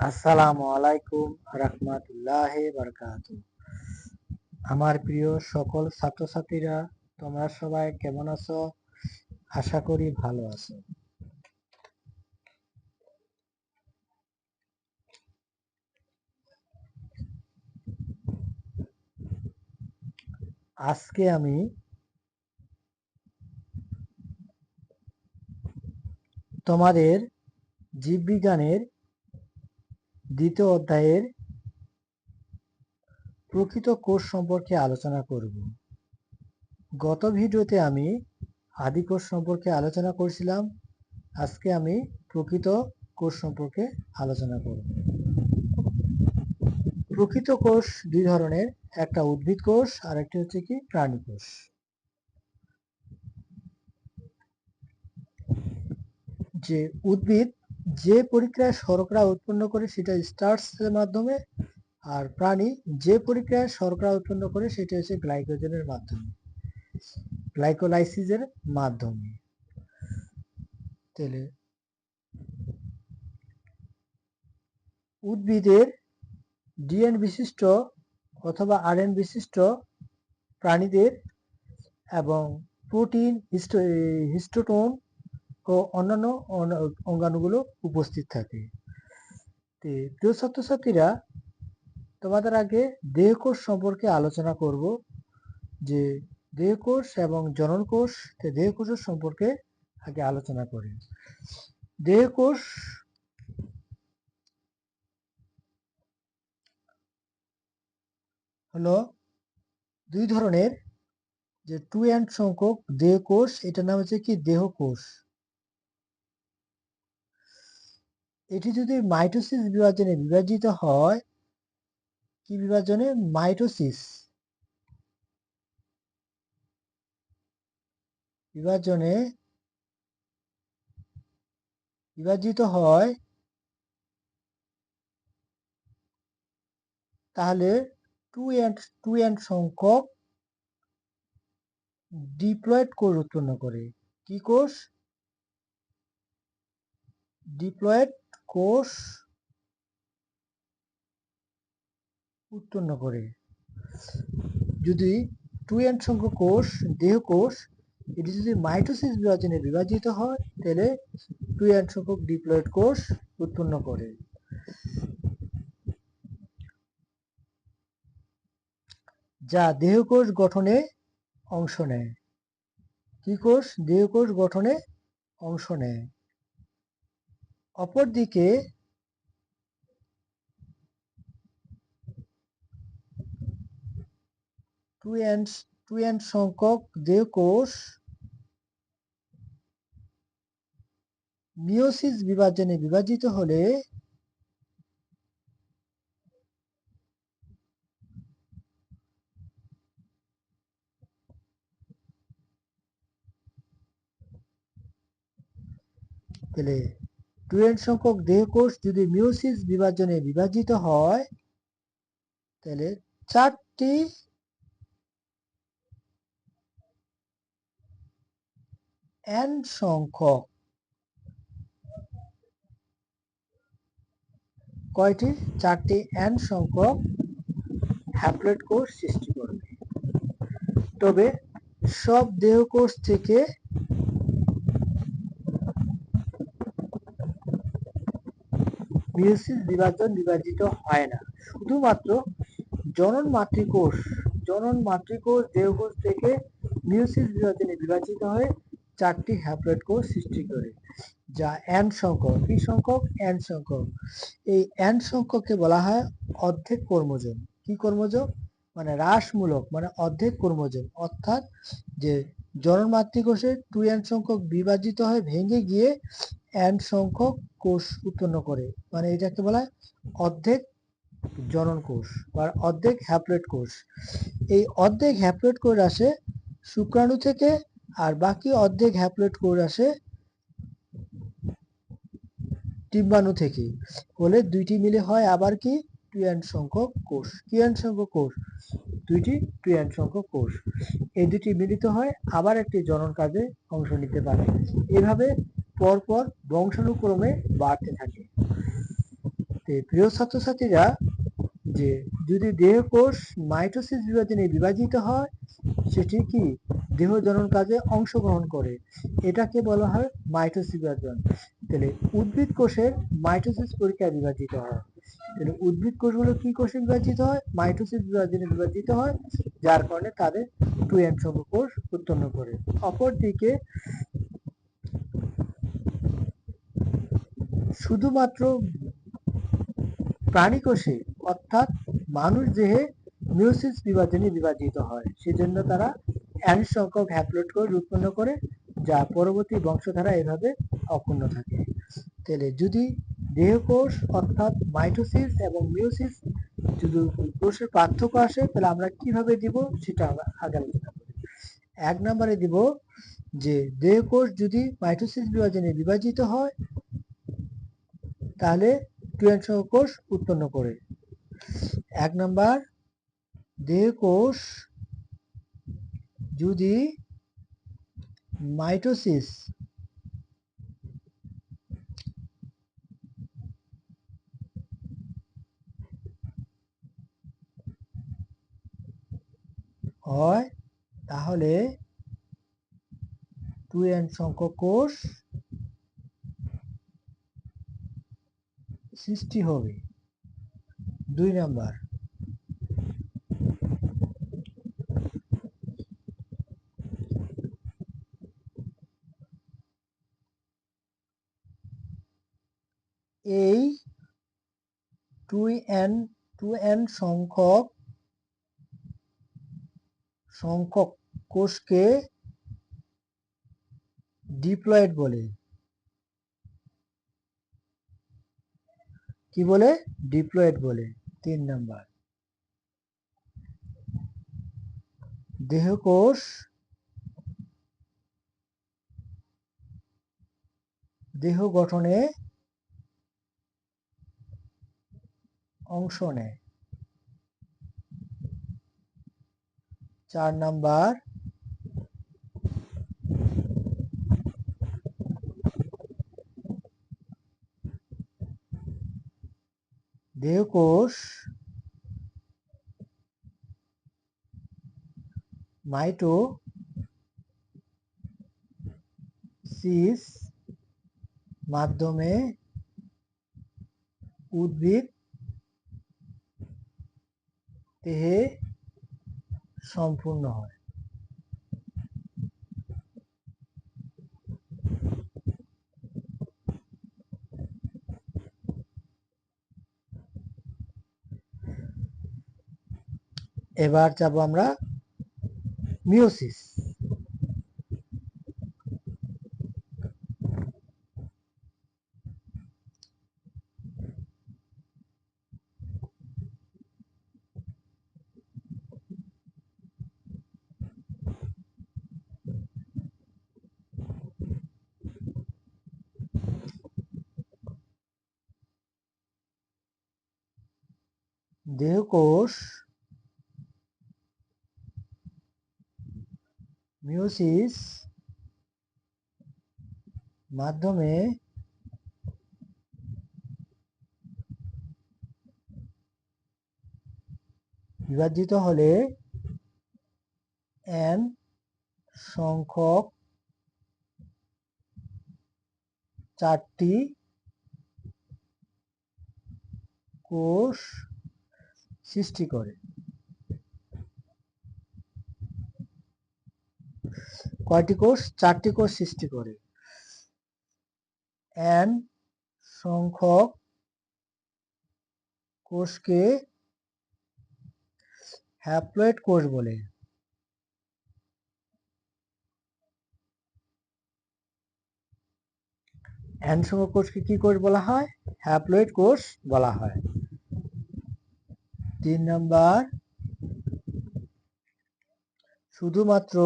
আসসালামু আলাইকুম রহমতুল্লাহ বারকাত। আমার প্রিয় সকল ছাত্রছাত্রীরা, তোমরা সবাই কেমন আছো? আশা করি ভালো আছো। আজকে আমি তোমাদের জীববিজ্ঞানের দ্বিতীয় অধ্যায়ের প্রকৃত কোষ সম্পর্কে আলোচনা করব। গত ভিডিওতে আমি আদি কোষ সম্পর্কে আলোচনা করছিলাম। আজকে আমি প্রকৃত কোষ সম্পর্কে আলোচনা করব। প্রকৃত কোষ দুই ধরনের, একটা উদ্ভিদ কোষ আর একটি হচ্ছে কি প্রাণী কোষ। যে উদ্ভিদ যে প্রক্রিয়ায় শর্করা উৎপন্ন করে সেটা স্টার্সের মাধ্যমে, আর প্রাণী যে প্রক্রিয়ায় শর্করা উৎপন্ন করে সেটা হচ্ছে গ্লাইকোজেনের মাধ্যমে, গ্লাইকোলাইসিসের মাধ্যমে। তাহলে উদ্ভিদের ডিএন বিশিষ্ট অথবা আরএন বিশিষ্ট প্রাণীদের এবং প্রোটিন হিস্টোটোন ও অন্যান্য অঙ্গাণুগুলো উপস্থিত থাকে। প্রিয় ছাত্রছাত্রীরা, তোমাদের আগে দেহকোষ সম্পর্কে আলোচনা করব যে দেহকোষ এবং জননকোষ দেহকোষের সম্পর্কে আগে আলোচনা করি। দেহকোষ হলো দুই ধরনের যে টু অ্যান্ড সংখ্যক দেহকোষ এটার নাম হচ্ছে কি দেহকোষ এটি যদি মাইটোসিস বিভাজনে বিভাজিত হয়, কি বিভাজনে? মাইটোসিস। বিভাজনে বিভাজিত হয়, তাহলে টু এন্ড টু এন্ড সংখ্যক ডিপ্লয়েড কোষ উৎপন্ন করে। কি কোষ? ডিপ্লয়েড কোষ উৎপন্ন করে। যদি টু এন্ড সংখ্যক কোষ, দেহ কোষ, এটি যদি মাইটোসিস বিভাজনে বিভাজিত হয়, তাহলে টু এন্ড সংখ্যক ডিপ্লয়েড কোষ উৎপন্ন করে। যা দেহকোষ গঠনে অংশ নেয়। কি কোষ? দেহকোষ গঠনে অংশ নেয়। অপরদিকে টু এন্ড টু এন্ড সংখ্যক দেহকোষ মিওসিস বিভাজনে বিভাজিত হলে তাহলে টুয়েন সংখ্যক দেহকোষ যদি মিওসিস বিভাজনে বিভাজিত হয়, তাহলে চারটি এন সংখ্যক কয়টি? চারটি এন সংখ্যক হ্যাপ্লয়েড কোষ সৃষ্টি করবে। তবে সব দেহকোষ থেকে মিওসিস বিভাজন বিভাজিত হয় না। শুধুমাত্র জনন মাতৃকোষ জনন মাতৃকোষ দেহকোষ থেকে মিওসিস বিভাজনে বিভাজিত হয়ে চারটি হ্যাপ্লয়েড কোষ সৃষ্টি করে, যা এন সংখ্যক। কি সংখ্যক? এন সংখ্যক। এই এন সংখ্যককে বলা হয় অর্ধেক কর্মজন কি কর্মজন মানে হ্রাসমূলক মানে অর্ধেক কর্মজন অর্থাৎ যে জনন মাতৃকোষে টু এন সংখ্যক বিভাজিত হয়ে ভেঙে গিয়ে এন সংখ্যক কোষ উৎপন্ন করে। মানে এটাকে বলা হয় অর্ধেক জনন কোষ বা অর্ধেক হ্যাপ্লয়েড কোষ। এই অর্ধেক হ্যাপ্লয়েড কোষ আসে শুক্রাণু থেকে আর বাকি অর্ধেক হ্যাপ্লয়েড কোষ আসে ডিম্বাণু থেকে। বলে দুইটি মিলে হয় আবার কি? টুয়ান সংখ্যক কোষ। টুয়ান সংখ্যক কোষ? দুইটি টুয়ান সংখ্যক কোষ। এই দুটি মিলিত হয় আবার একটি জনন কাজে অংশ নিতে পারে। এভাবে পরপর বংশানুক্রমে বাড়তে থাকে। প্রিয় ছাত্রছাত্রীরা, যে যদি দেহকোষ মাইটোসিস বিভাজনে বিভাজিত হয়, সেটি কি দেহ জনন কাজে অংশগ্রহণ করে? এটাকে বলা হয় মাইটোসিস বিভাজন। তাহলে উদ্ভিদ কোষের মাইটোসিস পরীক্ষায় বিভাজিত হয়। তাহলে উদ্ভিদ কোষগুলো কি কোষে বিভাজিত হয়? মাইটোসিস বিভাজনে বিভাজিত হয়, যার কারণে তাদের টু সংখ্যক কোষ উৎপন্ন করে। অপরদিকে শুধুমাত্র প্রাণী কোষে অর্থাৎ মানুষ দেহে মিউসিস বিভাজনে বিভাজিত হয়। সেজন্য তারা এন সংখ্যক হ্যাপ্লয়েড কোষ উৎপন্ন করে, যা পরবর্তী বংশধারা এভাবে অক্ষুণ্ণ থাকে। তাহলে যদি দেহকোষ, অর্থাৎ মাইটোসিস এবং মিউসিস যদি কোষের পার্থক্য আসে, তাহলে আমরা কীভাবে দিব সেটা আমরা আগে এক নম্বরে দিব যে, দেহকোষ যদি মাইটোসিস বিভাজনে বিভাজিত হয় তাহলে টুয়েন কোষ উৎপন্ন করে। এক নাম্বার দেহকোষ যদি মাইটোসিস হয়, তাহলে টু এন সংখ্যক কোষ সৃষ্টি হবে। দুই নাম্বার। এই টু এন টু এন সংখ্যক সংখ্যক কোষকে ডিপ্লয়েড বলে। কি বলে? ডিপ্লয়েড বলে। তিন নাম্বার। দেহকোষ দেহ গঠনে অংশ নেয়। চার নাম্বার। দেহকোষ মাইটো সিস মাধ্যমে উদ্ভিদ দেহে সম্পূর্ণ হয়। এবার যাব আমরা মিওসিস দেহকোষ মিওসিস মাধ্যমে বিভাজিত হলে এন সংখ্যক চারটি কোষ সৃষ্টি করে। কয়টি কোষ? চারটি কোষ সৃষ্টি করে। এন সংখ্যক কোষকে হ্যাপ্লয়েড কোষ বলে। এন সংখ্যক কোষকে কি কোষ বলা হয়? হ্যাপ্লয়েড কোষ বলা হয়। তিন নাম্বার, শুধুমাত্র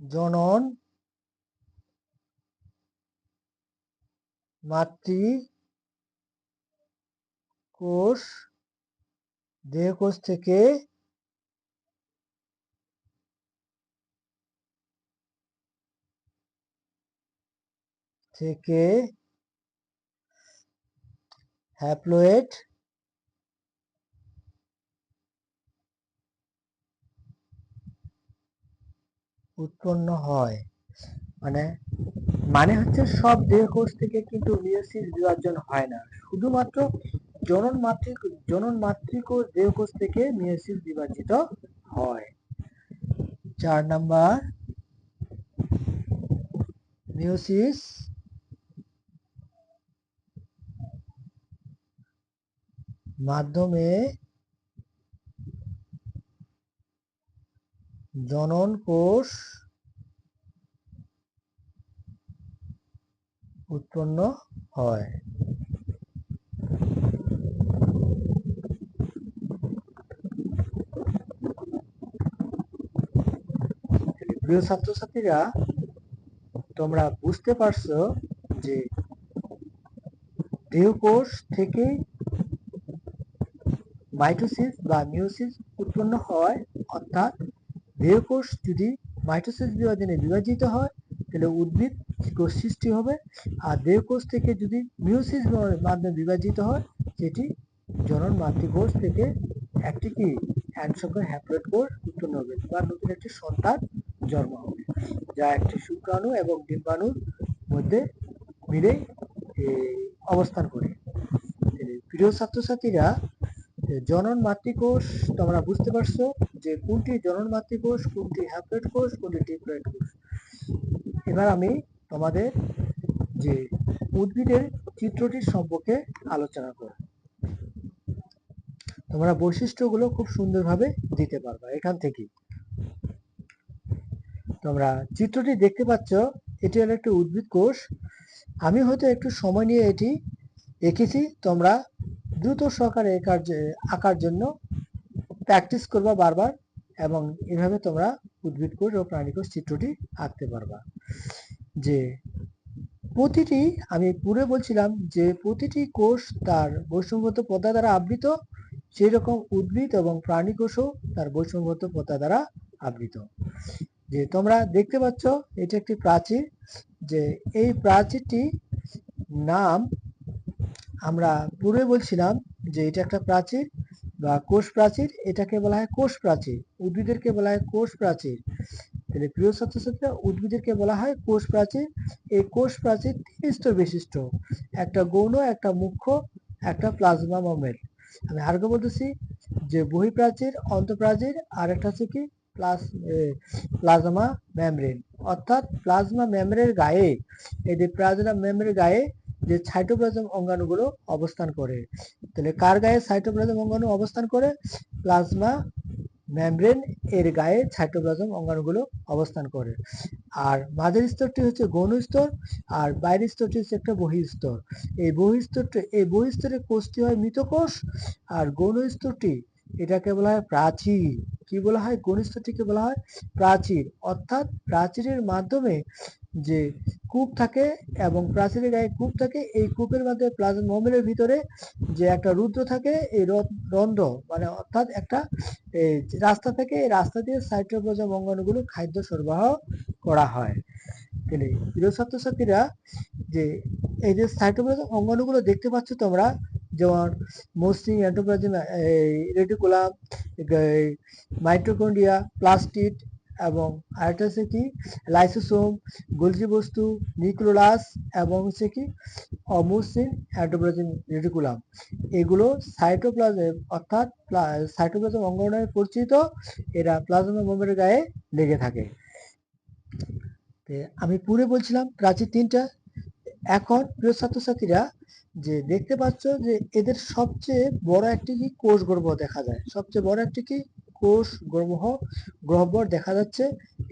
জনন মাতৃ কোষ দেহকোষ থেকে থেকে হ্যাপ্লয়েড উৎপন্ন হয়। মানে মানে হচ্ছে সব দেহকোষ থেকে কিন্তু মিয়োসিস বিভাজন হয় না। শুধুমাত্র জনন মাতৃক জনন মাতৃকোষ দেহকোষ থেকে মিয়োসিস বিভাজিত হয়। চার নাম্বার মিয়োসিস মাধ্যমে জনন কোষ উৎপন্ন হয়। প্রিয় ছাত্রছাত্রীরা, তোমরা বুঝতে পারছ যে দেহকোষ থেকে মাইটোসিস বা মিওসিস উৎপন্ন হয়, অর্থাৎ দেহকোষ যদি মাইটোসিস বিভাজনে বিভাজিত হয়, তাহলে উদ্ভিদ কোষ সৃষ্টি হবে? আর দেহকোষ থেকে যদি মিউসিস মাধ্যমে বিভাজিত হয়, সেটি জনন মাতৃকোষ থেকে একটি কি? অ্যানসংখ্য হ্যাপ্লয়েড কোষ উৎপন্ন হবে। বা নতুন একটি সন্তান জন্ম হবে, যা একটি শুক্রাণু এবং ডিম্বাণুর মধ্যে মিলে অবস্থান করে। প্রিয় ছাত্রছাত্রীরা জনন মাতৃকোষ, তোমরা বুঝতে পারছ যে কোনটি জনন মাতৃকোষ, কোনটি হ্যাপ্লয়েড কোষ, কোনটি ডিপ্লয়েড কোষ। এবার আমি তোমাদের যে উদ্ভিদের চিত্রটির সম্পর্কে আলোচনা করব। তোমরা বৈশিষ্ট্যগুলো খুব সুন্দরভাবে দিতে পারবা এখান থেকে। তোমরা চিত্রটি দেখতে পাচ্ছ, এটি হলো একটি উদ্ভিদ কোষ। আমি হয়তো একটু সময় নিয়ে এটি এঁকেছি, তোমরা দ্রুত সহকারে একার আঁকার জন্য প্র্যাকটিস করবা বারবার এবং এভাবে তোমরা উদ্ভিদ কোষ ও প্রাণী কোষ চিত্রটি আঁকতে পারবা। যে প্রতিটি, আমি পুরে বলছিলাম যে প্রতিটি কোষ তার বৈষম্যগত পদা দ্বারা আবৃত সেই রকম উদ্ভিদ এবং প্রাণী কোষও তার বৈষম্যগত পদা দ্বারা আবৃত। যে তোমরা দেখতে পাচ্ছ, এটি একটি প্রাচীর, যে এই প্রাচীরটি নাম আমরা পূর্বে বলছিলাম যে এটা একটা প্রাচীর বা কোষ প্রাচীর, এটাকে বলা হয় কোষ প্রাচীর, উদ্ভিদেরকে বলা হয় কোষ প্রাচীর। তাহলে প্রিয় ছাত্রছাত্রীরা, উদ্ভিদেরকে বলা হয় কোষ প্রাচীর। এই কোষ প্রাচীর তিন স্তর বিশিষ্ট, একটা গৌণ, একটা মুখ্য, একটা প্লাজমা মমেল আমি আরও বলতেছি যে বহিপ্রাচীর, অন্তঃপ্রাচীর আর একটা হচ্ছে কি প্লাস প্লাজমা মেমব্রেন। অর্থাৎ প্লাজমা মেমব্রেনের গায়ে, এই যে প্লাজমা মেমব্রেনের গায়ে যে সাইটোপ্লাজম অঙ্গাণুগুলো অবস্থান করে। তাহলে কার গায়ে সাইটোপ্লাজম অঙ্গাণু অবস্থান করে? প্লাজমা মেমব্রেন এর গায়ে সাইটোপ্লাজম অঙ্গাণুগুলো অবস্থান করে। আর মাঝের স্তরটি হচ্ছে গৌণ স্তর, আর বাইরের স্তরটি হচ্ছে একটা বহিস্তর এই বহিস্তরটি এই বহিস্তরের কোষটি হয় মৃতকোষ আর গৌণ স্তরটি এটাকে বলা হয় প্রাচীর। কি বলা হয়? গণিস্তটিকে বলা হয় প্রাচীর। অর্থাৎ প্রাচীরের মাধ্যমে যে কূপ থাকে এবং প্রাচীরের গায়ে কূপ থাকে, এই কূপের মাধ্যমে প্লাজম মমিলের ভিতরে যে একটা রুদ্র থাকে, এই রন্ধ্র মানে অর্থাৎ একটা রাস্তা থেকে এই রাস্তা দিয়ে সাইটোপ্লাজম অঙ্গাণুগুলো খাদ্য সরবরাহ করা হয়। তাহলে প্রিয় ছাত্রছাত্রীরা, যে এই যে সাইটোপ্লাজম অঙ্গাণুগুলো দেখতে পাচ্ছ তোমরা যেমন মসৃণ অ্যান্টোপ্লাজম রেটিকুলাম মাইট্রোকন্ডিয়া প্লাস্টিড এবং আরেকটা হচ্ছে কি লাইসোসোম গোলজি বস্তু নিউক্লোলাস এবং হচ্ছে কি, অমসৃণ অ্যান্টোপ্লাজম রেটিকুলাম এগুলো সাইটোপ্লাজম অর্থাৎ সাইটোপ্লাজম অঙ্গ নামে পরিচিত, এরা প্লাজমা মোমের গায়ে লেগে থাকে। আমি পুরে বলছিলাম, প্রাচীর তিনটা। এখন প্রিয় ছাত্রছাত্রীরা যে দেখতে পাচ্ছ যে এদের সবচেয়ে বড় একটি কি কোষ গর্ভ দেখা যায়। সবচেয়ে বড় একটি কি কোষ গ্রহ গ্রহবর দেখা যাচ্ছে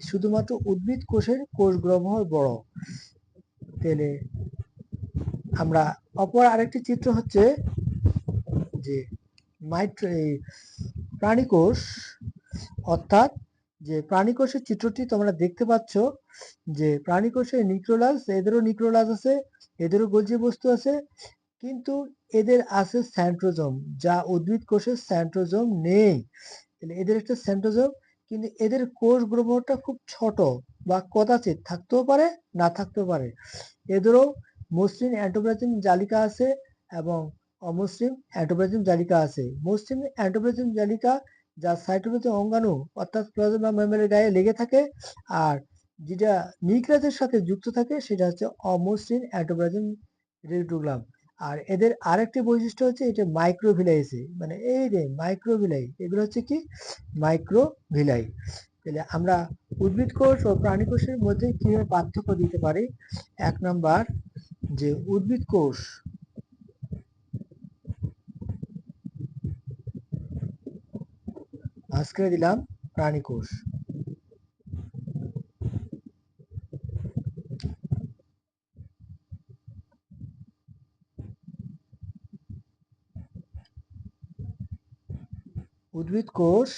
শুধুমাত্র উদ্ভিদ কোষের কোষ গ্রহবর বড়। তাহলে আমরা অপর আরেকটি চিত্র হচ্ছে যে মাইট্র প্রাণী কোষ অর্থাৎ যে প্রাণী কোষের চিত্রটি তোমরা দেখতে পাচ্ছ যে প্রাণী কোষে নিক্রোলাস এদেরও নিক্রোলাস আছে, এদেরও গলজি বস্তু আছে কিন্তু এদের আছে স্যান্ট্রোজম যা উদ্ভিদ কোষের স্যান্ট্রোজম নেই। তাহলে এদের একটা সেন্ট্রোজম কিন্তু এদের কোষ গ্রহটা খুব ছোট বা কদাচিৎ থাকতেও পারে, না থাকতেও পারে। এদেরও মসৃণ অ্যান্টোপ্লাজম জালিকা আছে এবং অমসৃণ অ্যান্টোপ্লাজম জালিকা আছে। মসৃণ অ্যান্টোপ্লাজম জালিকা, যা সাইটোপ্লাজম অঙ্গাণু, অর্থাৎ প্লাজমা মেমোরির গায়ে লেগে থাকে, আর যেটা নিউক্লিয়াসের সাথে যুক্ত থাকে, সেটা হচ্ছে অমসৃণ অ্যান্টোপ্লাজম রেটিকুলাম। আর এদের আরেকটি বৈশিষ্ট্য হচ্ছে এটা মাইক্রোভিলাইসে মানে এই রে মাইক্রোভিলাই এগুলো হচ্ছে কি? মাইক্রোভিলাই তাহলে আমরা উদ্ভিদ কোষ ও প্রাণী কোষের মধ্যে কীভাবে পার্থক্য দিতে পারি? এক নাম্বার, যে উদ্ভিদ কোষ আজকে দিলাম প্রাণী কোষ। উদ্ভিদ কোষ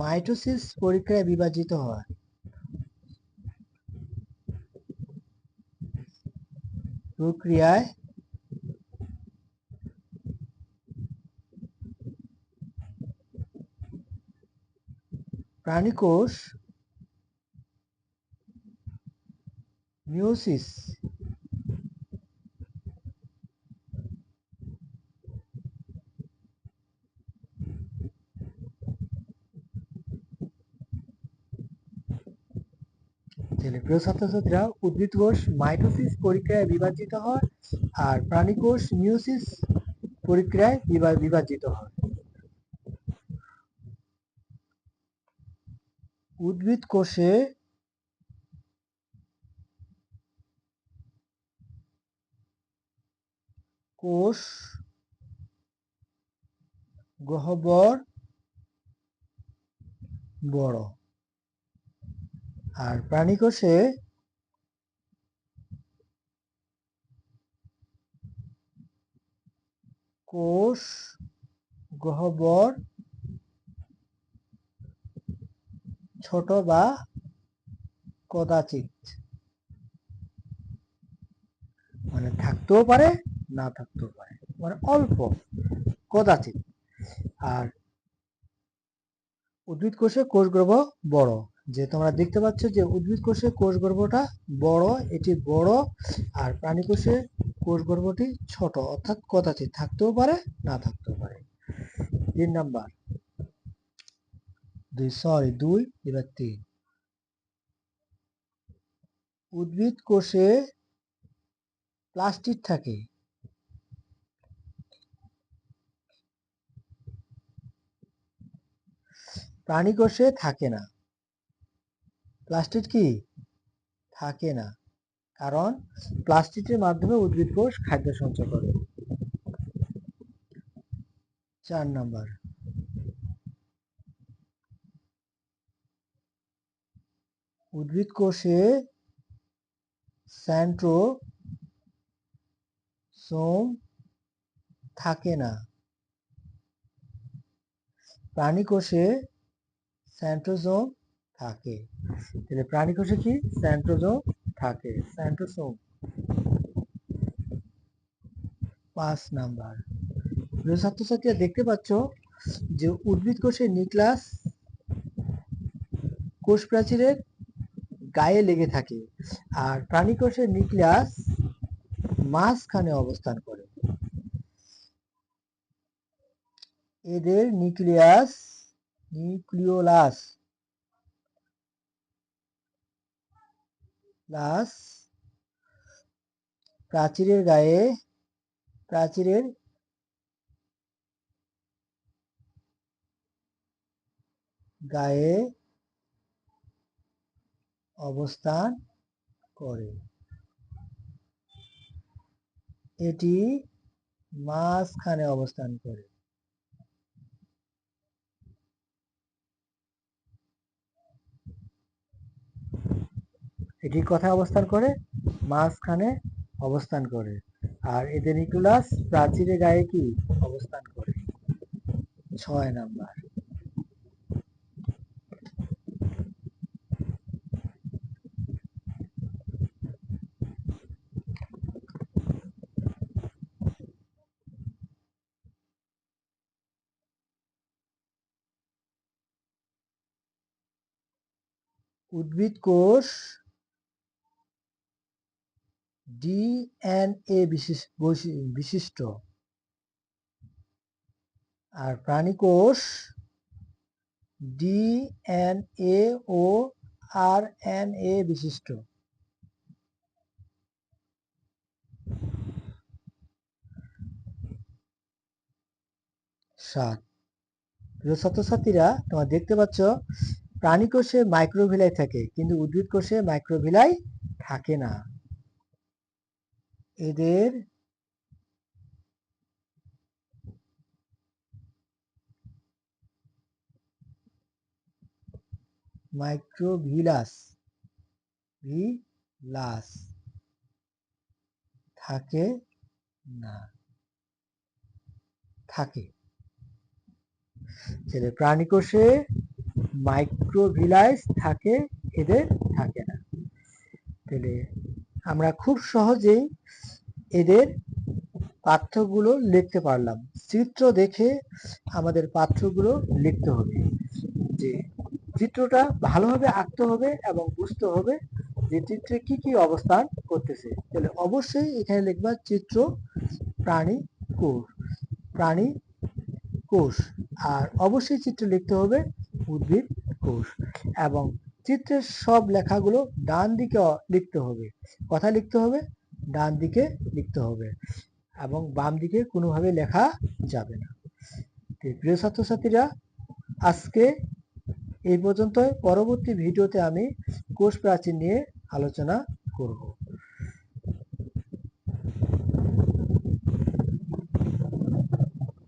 মাইটোসিস প্রক্রিয়ায় বিভাজিত হয়। প্রক্রিয়ায় প্রাণী কোষ মিওসিস তাহলে প্রিয় ছাত্রছাত্রীরা, উদ্ভিদ কোষ মাইটোসিস প্রক্রিয়ায় বিভাজিত হয় আর প্রাণী কোষ মিওসিস প্রক্রিয়ায় বিভা- বিভাজিত হয়। উদ্ভিদ কোষ গহ্বর বড় প্রাণী কোষে কোষ গহ্বর ছোট বা কদাচিৎ। মানে থাকতেও পারে, না থাকতেও পারে। মানে অল্প, কদাচিৎ। আর উদ্ভিদ কোষে কোষ গ্রহ বড়। যে তোমরা দেখতে পাচ্ছ যে উদ্ভিদ কোষে কোষ গর্ভটা বড়, এটি বড়, আর প্রাণী কোষে কোষ গর্ভটি ছোট, অর্থাৎ কদাচিৎ থাকতেও পারে, না থাকতেও পারে। তিন নাম্বার। দুই সরি দুই, এবার তিন। উদ্ভিদ কোষে প্লাস্টিক থাকে। প্রাণী কোষে থাকে না। প্লাস্টিক কি? থাকে না। কারণ প্লাস্টিকের মাধ্যমে উদ্ভিদ কোষ খাদ্য সঞ্চয় করে। চার নাম্বার। উদ্ভিদ কোষে স্যান্ট্রো সোম থাকে না। প্রাণী কোষে স্যান্ট্রোজোম থাকে। তাহলে প্রাণী কোষে কি? স্যান্ট্রোজোম থাকে। স্যান্ট্রোসোম পাঁচ নাম্বার। ছাত্রছাত্রীরা দেখতে পাচ্ছ যে উদ্ভিদ কোষে নিউক্লাস কোষ প্রাচীরের গায়ে লেগে থাকে আর প্রাণী কোষের নিউক্লিয়াস মাঝখানে অবস্থান করে। এদের নিউক্লিয়াস, নিউক্লিওলাস প্লাস প্রাচীরের গায়ে প্রাচীরের গায়ে অবস্থান করে। এটি মাঝখানে অবস্থান করে। এটি কোথায় অবস্থান করে, মাঝখানে অবস্থান করে। আর এদের নিউক্লিয়াস প্রাচীরের গায়ে কি? অবস্থান করে। ছয় নাম্বার। উদ্ভিদ কোষ ডিএনএ বিশিষ্ট। আর প্রাণী কোষ DNA O R N A বিশিষ্ট। সাত। ছাত্রছাত্রীরা, তোমরা দেখতে পাচ্ছ প্রাণী কোষে মাইক্রোভিলাই থাকে, কিন্তু উদ্ভিদ কোষে মাইক্রোভিলাই থাকে না। এদের মাইক্রোভিলাস, ভিলাস থাকে না, থাকে। ছেলে প্রাণী কোষে মাইক্রোভিলাইস থাকে, এদের থাকে না। তাহলে আমরা খুব সহজেই এদের পাঠ্যগুলো লিখতে পারলাম। চিত্র দেখে আমাদের পাঠ্যগুলো লিখতে হবে। যে চিত্রটা ভালোভাবে আঁকতে হবে এবং বুঝতে হবে যে চিত্রে কি কি অবস্থান করতেছে। তাহলে অবশ্যই এখানে লিখবা চিত্র প্রাণী কোষ। প্রাণী কোষ। আর অবশ্যই চিত্র লিখতে হবে উদ্ভিদ কোষ। এবং চিত্রের সব লেখাগুলো ডান দিকে লিখতে হবে। কথা লিখতে হবে? ডান দিকে লিখতে হবে এবং বাম দিকে কোনোভাবে লেখা যাবে না। প্রিয় ছাত্রছাত্রীরা, আজকে এই পর্যন্ত পরবর্তী ভিডিওতে আমি কোষ প্রাচীর নিয়ে আলোচনা করব।